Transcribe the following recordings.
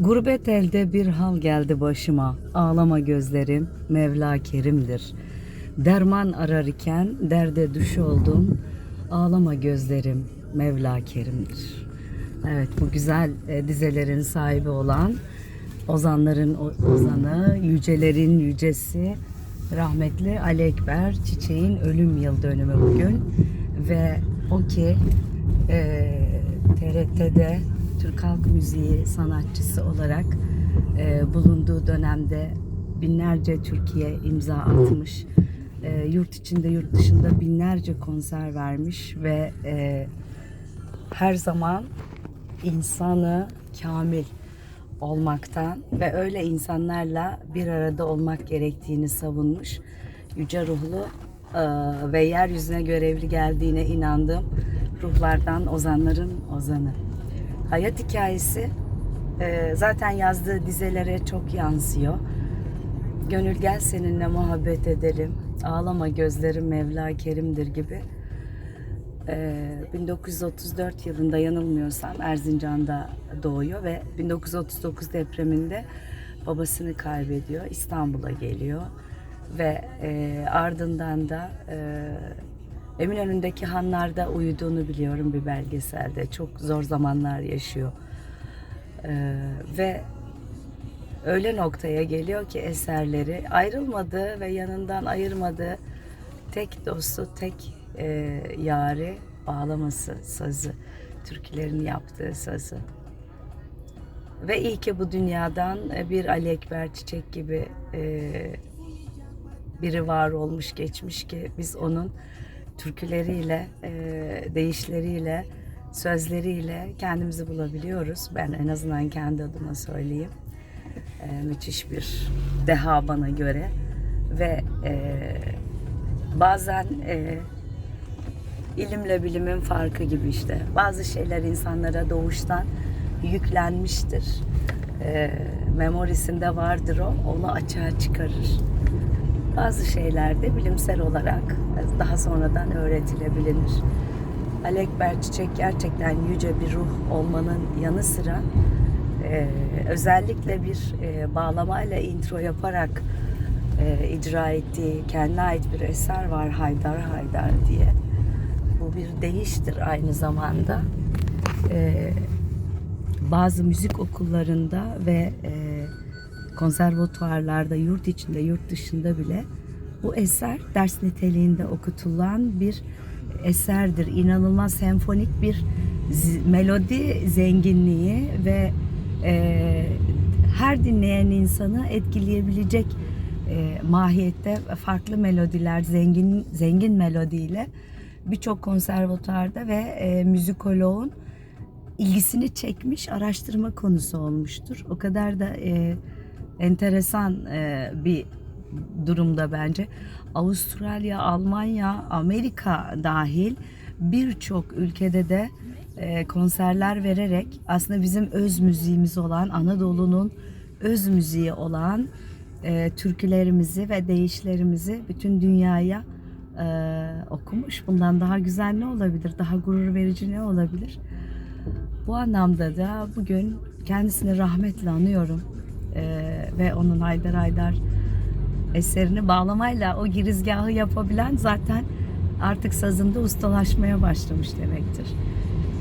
Gurbet elde bir hal geldi başıma. Ağlama gözlerim, Mevla kerimdir. Derman arar iken derde düş oldum. Ağlama gözlerim, Mevla kerimdir. Evet bu güzel e, dizelerin sahibi olan ozanların ozanı, yücelerin yücesi rahmetli Ali Ekber Çiçek'in ölüm yıl dönümü bugün ve o ki e, TRT'de Türk Halk Müziği sanatçısı olarak e, bulunduğu dönemde binlerce Türkiye imza atmış. E, yurt içinde yurt dışında binlerce konser vermiş ve e, her zaman insanı kamil olmaktan ve öyle insanlarla bir arada olmak gerektiğini savunmuş. Yüce ruhlu e, ve yeryüzüne görevli geldiğine inandığım ruhlardan ozanların ozanı. Hayat hikayesi e, zaten yazdığı dizelere çok yansıyor. Gönül gel seninle muhabbet edelim. Ağlama gözlerim Mevla Kerim'dir gibi. Ee, 1934 yılında yanılmıyorsam Erzincan'da doğuyor ve 1939 depreminde babasını kaybediyor. İstanbul'a geliyor ve e, ardından da e, Eminönü'ndeki hanlarda uyuduğunu biliyorum bir belgeselde. Çok zor zamanlar yaşıyor. Ee, ve öyle noktaya geliyor ki eserleri ayrılmadığı ve yanından ayırmadığı tek dostu, tek e, yari bağlaması, sazı, türkülerini yaptığı sazı. Ve iyi ki bu dünyadan e, bir Ali Ekber Çiçek gibi e, biri var olmuş geçmiş ki biz onun türküleriyle, e, deyişleriyle, sözleriyle kendimizi bulabiliyoruz. Ben en azından kendi adıma söyleyeyim. E, müthiş bir deha bana göre ve e, bazen e, ilimle bilimin farkı gibi işte. Bazı şeyler insanlara doğuştan yüklenmiştir. E, memorisinde vardır o, onu açığa çıkarır. Bazı şeyler de bilimsel olarak daha sonradan öğretilebilir. Ali Ekber Çiçek gerçekten yüce bir ruh olmanın yanı sıra e, özellikle bir e, bağlamayla intro yaparak e, icra ettiği kendine ait bir eser var Haydar Haydar diye. Bu bir deyiştir aynı zamanda. E, bazı müzik okullarında ve e, konservatuarlarda yurt içinde yurt dışında bile bu eser ders niteliğinde okutulan bir eserdir. İnanılmaz senfonik bir melodi zenginliği ve e, her dinleyen insanı etkileyebilecek e, mahiyette farklı melodiler, zengin zengin melodiyle birçok konservatuarda ve e, müzikoloğun ilgisini çekmiş araştırma konusu olmuştur. O kadar da e, enteresan e, bir durumda bence. Avustralya, Almanya, Amerika dahil birçok ülkede de e, konserler vererek aslında bizim öz müziğimiz olan Anadolu'nun öz müziği olan e, türkülerimizi ve deyişlerimizi bütün dünyaya e, okumuş. Bundan daha güzel ne olabilir? Daha gurur verici ne olabilir? Bu anlamda da bugün kendisini rahmetle anıyorum Ee, ve onun Haydar Haydar eserini bağlamayla o girizgahı yapabilen zaten artık sazında ustalaşmaya başlamış demektir.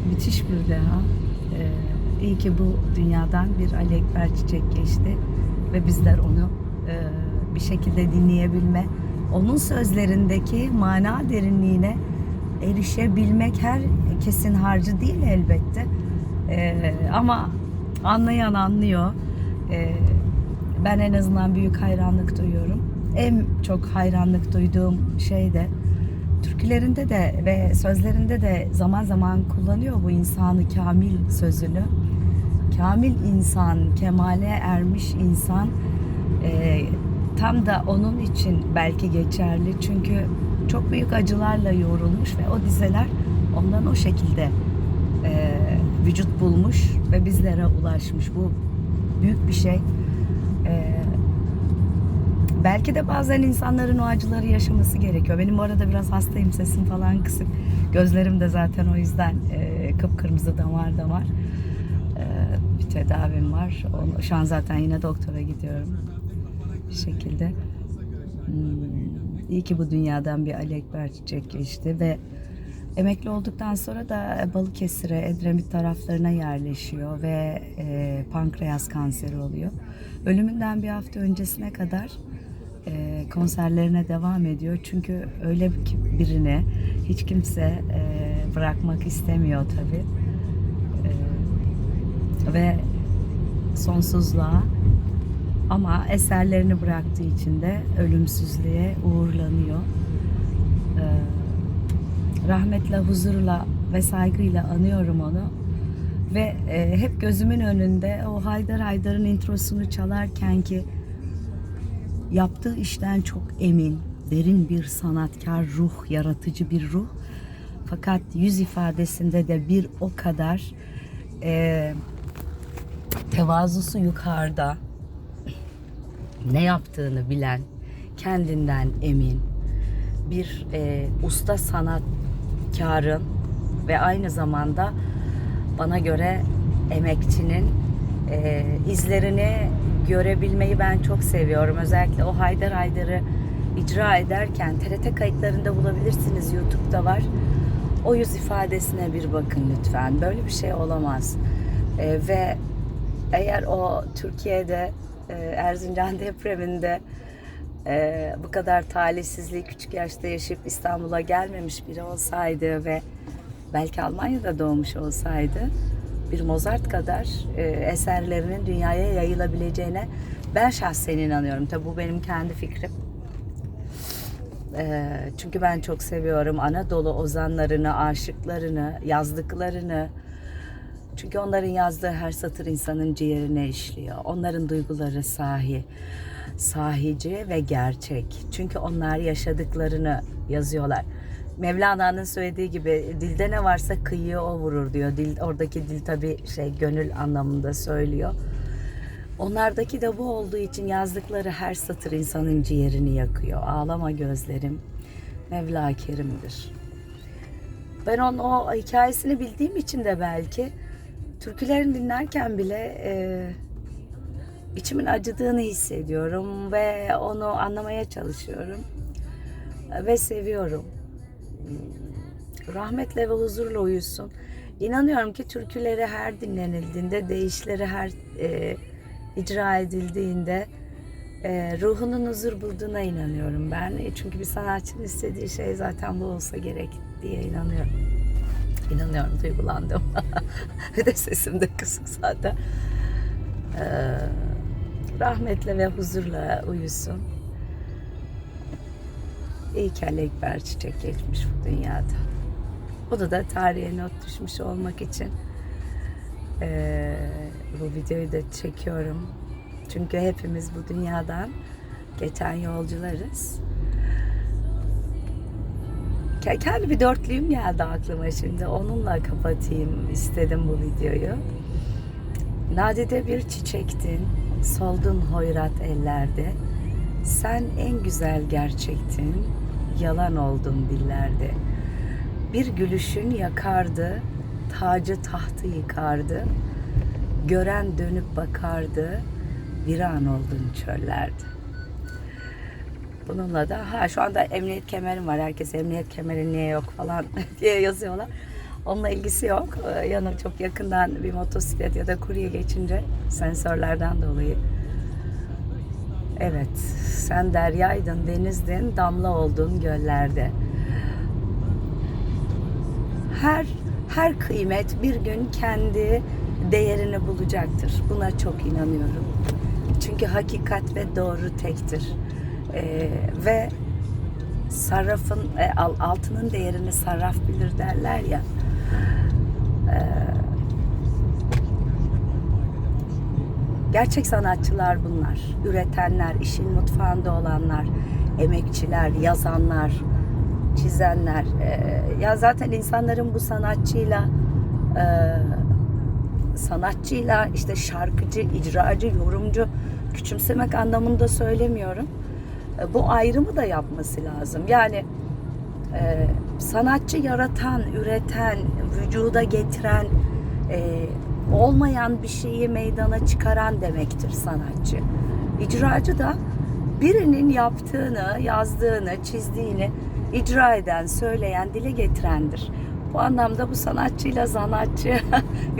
Müthiş bir deha. Ee, iyi ki bu dünyadan bir Ali Ekber Çiçek geçti ve bizler onu e, bir şekilde dinleyebilme, onun sözlerindeki mana derinliğine erişebilmek her kesin harcı değil elbette. Ee, ama anlayan anlıyor. Ee, ben en azından büyük hayranlık duyuyorum. En çok hayranlık duyduğum şey de türkülerinde de ve sözlerinde de zaman zaman kullanıyor bu insanı kamil sözünü. Kamil insan, kemale ermiş insan e, tam da onun için belki geçerli. Çünkü çok büyük acılarla yoğrulmuş ve o dizeler ondan o şekilde e, vücut bulmuş ve bizlere ulaşmış. Bu büyük bir şey. E, belki de bazen insanların o acıları yaşaması gerekiyor. Benim bu arada biraz hastayım, sesim falan kısık. Gözlerim de zaten o yüzden e, kıpkırmızı damar damar. E, tedavim var. Onu- Şu an zaten yine doktora gidiyorum. Bir şekilde. Hmm, iyi ki bu dünyadan bir Ali Ekber Çiçek geçti ve emekli olduktan sonra da Balıkesir'e, Edremit taraflarına yerleşiyor ve e, pankreas kanseri oluyor. Ölümünden bir hafta öncesine kadar e, konserlerine devam ediyor. Çünkü öyle bir- birini hiç kimse e, bırakmak istemiyor tabii. E, ve sonsuzluğa ama eserlerini bıraktığı için de ölümsüzlüğe uğurlanıyor. Ee, rahmetle, huzurla ve saygıyla anıyorum onu. Ve e, hep gözümün önünde o Haydar Haydar'ın introsunu çalarken ki yaptığı işten çok emin, derin bir sanatkar ruh, yaratıcı bir ruh. Fakat yüz ifadesinde de bir o kadar e, tevazusu yukarıda, ne yaptığını bilen, kendinden emin bir e, usta sanatkarın ve aynı zamanda bana göre emekçinin e, izlerini görebilmeyi ben çok seviyorum. Özellikle o Haydar Haydar'ı icra ederken TRT kayıtlarında bulabilirsiniz. YouTube'da var. O yüz ifadesine bir bakın lütfen. Böyle bir şey olamaz. E, ve eğer o Türkiye'de e, Erzincan depreminde e, bu kadar talihsizliği küçük yaşta yaşayıp İstanbul'a gelmemiş biri olsaydı ve belki Almanya'da doğmuş olsaydı bir Mozart kadar e, eserlerinin dünyaya yayılabileceğine ben şahsen inanıyorum. Tabi bu benim kendi fikrim. E, çünkü ben çok seviyorum Anadolu ozanlarını, aşıklarını, yazdıklarını, çünkü onların yazdığı her satır insanın ciğerine işliyor. Onların duyguları sahi, sahici ve gerçek. Çünkü onlar yaşadıklarını yazıyorlar. Mevlana'nın söylediği gibi dilde ne varsa kıyıya o vurur diyor. Dil, oradaki dil tabii şey gönül anlamında söylüyor. Onlardaki de bu olduğu için yazdıkları her satır insanın ciğerini yakıyor. Ağlama gözlerim Mevla Kerim'dir. Ben onun o hikayesini bildiğim için de belki türkülerini dinlerken bile e, içimin acıdığını hissediyorum ve onu anlamaya çalışıyorum E, ve seviyorum. Rahmetle ve huzurla uyusun. İnanıyorum ki türküleri her dinlenildiğinde, deyişleri her e, icra edildiğinde e, ruhunun huzur bulduğuna inanıyorum ben. E, çünkü bir sanatçının istediği şey zaten bu olsa gerek diye inanıyorum. İnanıyorum, duygulandım. Ve de sesim de kısık zaten. Ee, rahmetle ve huzurla uyusun. İyi ki Ali Ekber Çiçek geçmiş bu dünyada. Bunu da tarihe not düşmüş olmak için ee, bu videoyu da çekiyorum. Çünkü hepimiz bu dünyadan geçen yolcularız. Ke- Kendi bir dörtlüğüm geldi aklıma şimdi. Onunla kapatayım istedim bu videoyu. Nadide bir çiçektin, soldun hoyrat ellerde. Sen en güzel gerçektin, yalan oldun dillerde. Bir gülüşün yakardı, tacı tahtı yıkardı. Gören dönüp bakardı, viran oldun çöllerde. Bununla da ha şu anda emniyet kemerim var. Herkes emniyet kemeri niye yok falan diye yazıyorlar. Onunla ilgisi yok. Ee, Yanı çok yakından bir motosiklet ya da kurye geçince sensörlerden dolayı. Evet, sen deryaydın, denizdin, damla oldun göllerde. Her her kıymet bir gün kendi değerini bulacaktır. Buna çok inanıyorum. Çünkü hakikat ve doğru tektir. Ee, ve sarrafın e, al- altının değerini sarraf bilir derler ya. Ee, gerçek sanatçılar bunlar. Üretenler, işin mutfağında olanlar, emekçiler, yazanlar, çizenler. Ee, ya zaten insanların bu sanatçıyla e, sanatçıyla işte şarkıcı, icracı, yorumcu küçümsemek anlamında söylemiyorum. E, Bu ayrımı da yapması lazım. Yani e, sanatçı yaratan, üreten, vücuda getiren, e, olmayan bir şeyi meydana çıkaran demektir sanatçı. İcracı da birinin yaptığını, yazdığını, çizdiğini icra eden, söyleyen, dile getirendir. Bu anlamda bu sanatçıyla sanatçı